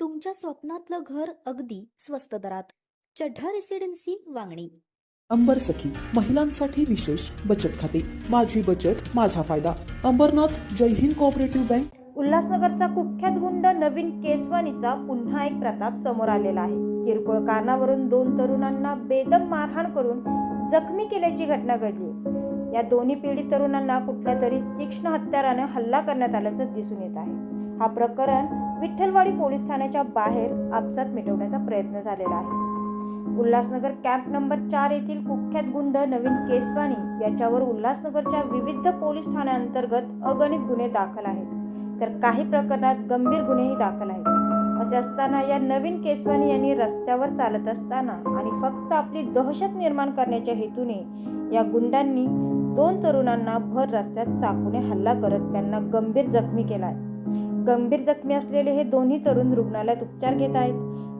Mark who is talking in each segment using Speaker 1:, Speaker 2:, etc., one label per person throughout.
Speaker 1: तुमच्या स्वप्नातलं घर अगदी स्वस्त दरात. चढ्ढा रेसिडेन्सी वांगणी.
Speaker 2: अंबर सखी महिलांसाठी विशेष बचत खाते. माझी बचत माझा फायदा. अंबरनाथ जय हिंद कोऑपरेटिव्ह बँक
Speaker 3: उल्हासनगरचा कुख्यात गुंड नवीन केसवानीचा पुन्हा एक प्रताप समोर आलेला आहे. किरकोळ कारणावरून दोन तरुणांना बेदम मारहाण करून जखमी केल्याची घटना घडली. या दोन्ही पीडित तरुणांना कुठल्या तरी तीक्ष्ण हत्याराने हल्ला करण्यात आल्याचं दिसून येत आहे. हा प्रकरण विठ्ठलवाडी पोलीस ठाण्याच्या बाहेर आपसात मिटवण्याचा प्रयत्न झालेला आहे. उल्हासनगर कॅम्प नंबर चार येथील कुख्यात गुंड नवीन केसवानी याच्यावर उल्हासनगरच्या विविध पोलीस ठाण्याअंतर्गत अगणित गुन्हे दाखल आहेत. तर काही प्रकरणात गंभीर गुन्हेही दाखल आहेत. असे असताना या नवीन केसवानी यांनी रस्त्यावर चालत असताना आणि फक्त आपली दहशत निर्माण करण्याच्या हेतूने या गुंडांनी दोन तरुणांना भर रस्त्यात चाकूने हल्ला करत त्यांना गंभीर जखमी केला आहे गंभीर जखमी असलेले हे दोन्ही तरुण रुग्णालयात उपचार घेत आहेत.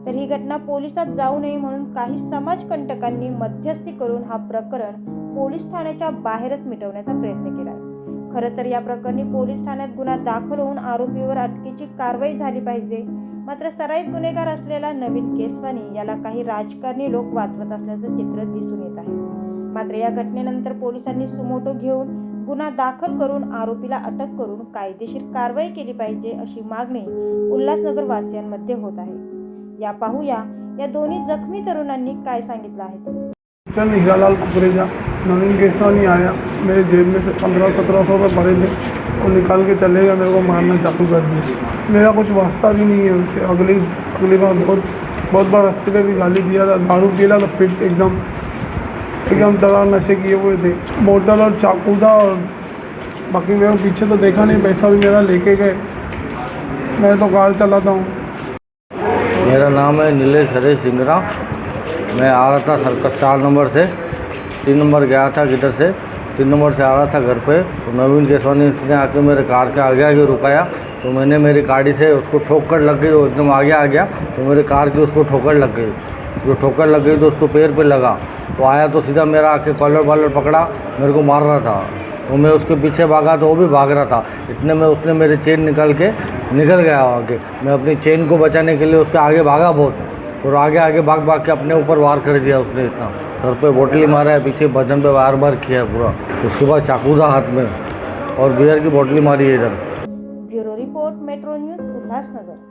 Speaker 3: तर ही घटना पोलिसात जाऊ नये म्हणून काही समाजकंटकांनी मध्यस्थी करून हा प्रकरण पोलीस ठाण्याच्या बाहेरच मिटवण्याचा प्रयत्न केला आहे खरं तर या प्रकरणी पोलीस ठाण्यात गुन्हा दाखल होऊन आरोपीवर अटकेची कारवाई झाली पाहिजे. मात्र सराईत गुन्हेगार असलेला नवीन केसवानी याला काही राजकारणी लोक वाचवत असल्याचं चित्र दिसून येत आहे. मात्र या घटनेनंतर पोलिसांनी सुमोटो घेऊन गुन्हा दाखल करून आरोपीला अटक करून कायदेशीर कारवाई केली पाहिजे अशी मागणी उल्हासनगर वासियांमध्ये होत आहे. या पाहूया या दोन्ही जखमी तरुणांनी काय सांगितलं आहे ते.
Speaker 4: हीरालाल कुकरेजा नवीन केसवानी आया मेरे जेब में से पंद्रह सत्रह सौ रुपये भरे थे। वो निकाल के चले गए मेरे को मारना चालू कर दिया मेरा कुछ वास्ता भी नहीं है उसे अगली अगली बार बहुत बहुत बार रास्ते पे भी गाली दिया था। दारू पीला तो फिर एकदम एकदम दरा नशे किए हुए थे। बोतल और चाकू था और बाकी मेरे पीछे तो देखा नहीं, पैसा भी मेरा लेके गए। मैं तो कार चलाता हूँ।
Speaker 5: मेरा नाम है नीलेश हरेश सिंगरा। मैं आ रहा था सर्कस चार नंबर से। तीन नंबर गया था गिटर से। तीन नंबर से आ रहा था घर पे। तो नवीन केसवानी ने आके मेरे कार के आगे आगे रुकाया। तो मैंने मेरी गाड़ी से उसको ठोकर लग गई वो एकदम आगे आ गया। तो मेरे कार की उसको ठोकर लग गई। जो ठोकर लग गई तो उसको पैर पे लगा। तो आया तो सीधा मेरा आके कॉलर वॉलर पकड़ा, मेरे को मार रहा था। तो मैं उसके पीछे भागा तो वो भी भाग रहा था। इतने में उसने मेरे चेन निकाल के निकल गया आगे। मैं अपनी चेन को बचाने के लिए उसके आगे भागा बहुत। और आगे आगे भाग भाग के अपने ऊपर वार कर दिया उसने इतना। सर पे बोतली मारा है, पीछे बदन पे वार बार किया है पूरा। उसके बाद चाकू था हाथ में और बियर की बोतली मारी है इधर।
Speaker 3: Bureau report, Metro News Ulhasnagar